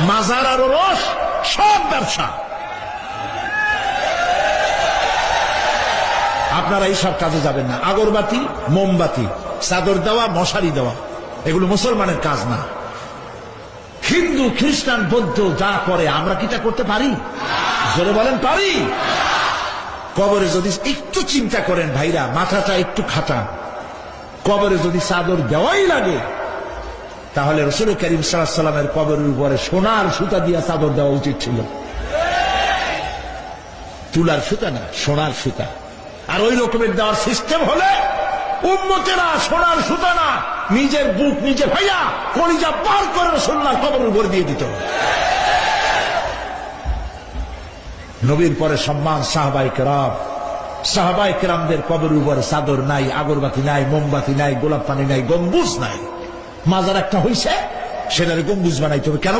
মাজার আর রস সব ব্যবসা। আপনারা এইসব কাজে যাবেন না। আগরবাতি, মোমবাতি, চাদর দেওয়া, মশারি দেওয়া। এগুলো মুসলমানের কাজ না। হিন্দু, খ্রিস্টান, বৌদ্ধ, যা করে, আমরা কি তা করতে পারি? জোরে বলেন, পারি। কবরে যদি একটু চিন্তা করেন ভাইরা, মাথাটা একটু খাটান। কবরে যদি চাদর দেওয়াই লাগে তাহলে রসুল করিম সাল্লামের কবরের উপরে সোনার সুতা দিয়ে চাদর দেওয়া উচিত ছিল। তুলার সুতা না, সোনার সুতা। আর ওই রকমের দেওয়ার সিস্টেম হলে সোনার সুতা না, নিজের বুক নিজে ভাইয়া কলিজা পার করে সোনার কবরের উপর দিয়ে দিত। নবীর পরে সম্মান সাহবাই কেরাম। সাহবাই কেরামদের কবর উপরে চাদর নাই, আগরবাতি নাই, মোমবাতি নাই, গোলাপ পানি নাই, গম্বুজ নাই। মাজার একটা হইছে সেটারে গম্বুজ বানাইতে হবে। কেন